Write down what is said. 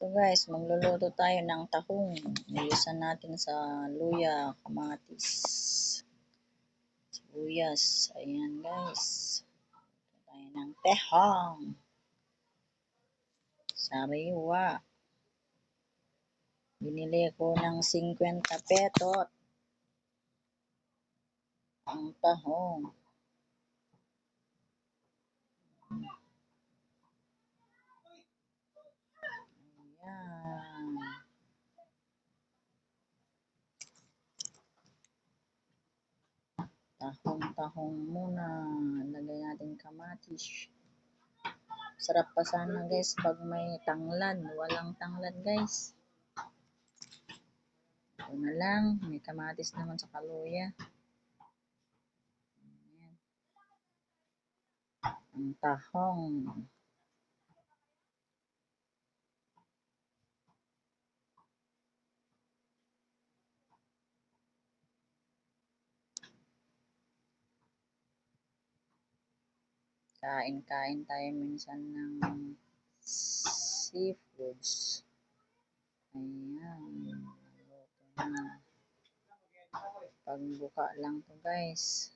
Ito guys, magluluto tayo ng tahong. Nilisan natin sa luya, kamatis, sibuyas. Ayan guys. Luto tayo ng tehong. Sariwa. Binili ko ng 50 petot. Ang tahong. Ayan. Tahong-tahong muna. Lagay natin kamatis. Sarap pa sana guys pag may tanglad. Walang tanglad guys. Ito na lang. May kamatis naman sa kaluya. Ayan. Ang tahong. Kain-kain tayo minsan ng seafoods. Ayan. Luto. Pagbuka lang to guys.